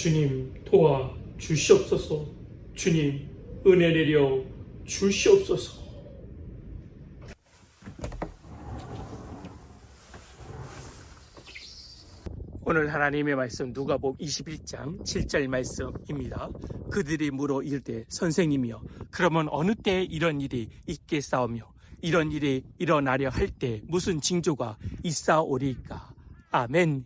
주님 도와 주시옵소서. 주님 은혜 내려 주시옵소서. 오늘 하나님의 말씀 누가복 21장 7절 말씀입니다. 그들이 물어 이르되 선생님이여 그러면 어느 때 이런 일이 있겠사오며 이런 일이 일어나려 할 때 무슨 징조가 있사오리까 아멘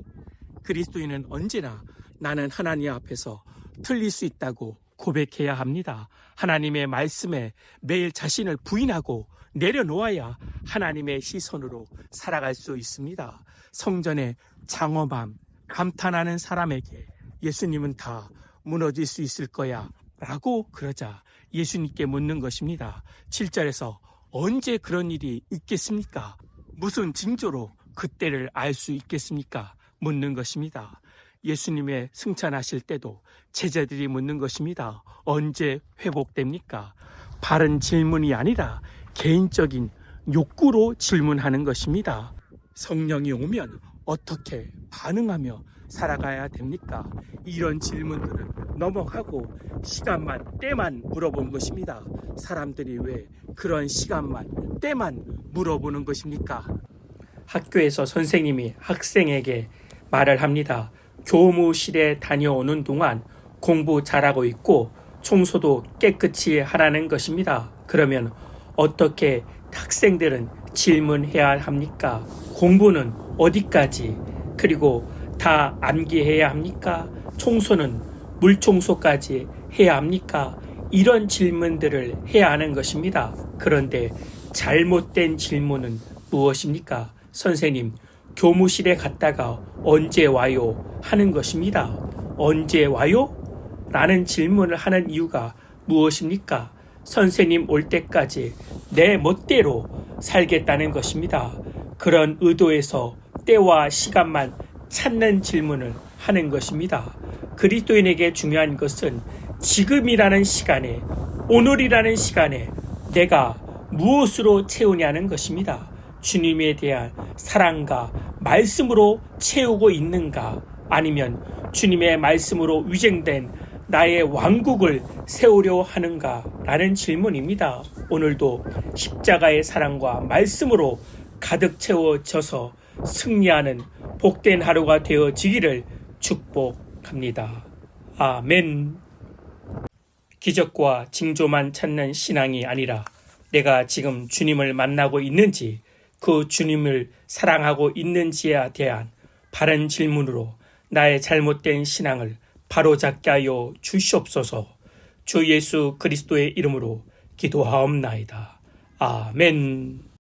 그리스도인은 언제나 나는 하나님 앞에서 틀릴 수 있다고 고백해야 합니다. 하나님의 말씀에 매일 자신을 부인하고 내려놓아야 하나님의 시선으로 살아갈 수 있습니다. 성전의 장엄함, 감탄하는 사람에게 예수님은 다 무너질 수 있을 거야 라고 그러자 예수님께 묻는 것입니다. 7절에서 언제 그런 일이 있겠습니까? 무슨 징조로 그때를 알 수 있겠습니까? 묻는 것입니다. 예수님의 승천하실 때도 제자들이 묻는 것입니다. 언제 회복됩니까? 바른 질문이 아니라 개인적인 욕구로 질문하는 것입니다. 성령이 오면 어떻게 반응하며 살아가야 됩니까? 이런 질문들을 넘어가고 시간만, 때만 물어본 것입니다. 사람들이 왜 그런 시간만, 때만 물어보는 것입니까? 학교에서 선생님이 학생에게 말을 합니다. 교무실에 다녀오는 동안 공부 잘하고 있고 청소도 깨끗이 하라는 것입니다. 그러면 어떻게 학생들은 질문해야 합니까? 공부는 어디까지? 그리고 다 암기해야 합니까? 청소는 물청소까지 해야 합니까? 이런 질문들을 해야 하는 것입니다. 그런데 잘못된 질문은 무엇입니까? 선생님, 교무실에 갔다가 언제 와요? 하는 것입니다. 언제 와요? 라는 질문을 하는 이유가 무엇입니까? 선생님 올 때까지 내 멋대로 살겠다는 것입니다. 그런 의도에서 때와 시간만 찾는 질문을 하는 것입니다. 그리스도인에게 중요한 것은 지금이라는 시간에, 오늘이라는 시간에 내가 무엇으로 채우냐는 것입니다. 주님에 대한 사랑과 말씀으로 채우고 있는가 아니면 주님의 말씀으로 위생된 나의 왕국을 세우려 하는가 라는 질문입니다. 오늘도 십자가의 사랑과 말씀으로 가득 채워져서 승리하는 복된 하루가 되어지기를 축복합니다. 아멘. 기적과 징조만 찾는 신앙이 아니라 내가 지금 주님을 만나고 있는지 그 주님을 사랑하고 있는지에 대한 바른 질문으로 나의 잘못된 신앙을 바로잡게 하여 주시옵소서 주 예수 그리스도의 이름으로 기도하옵나이다. 아멘.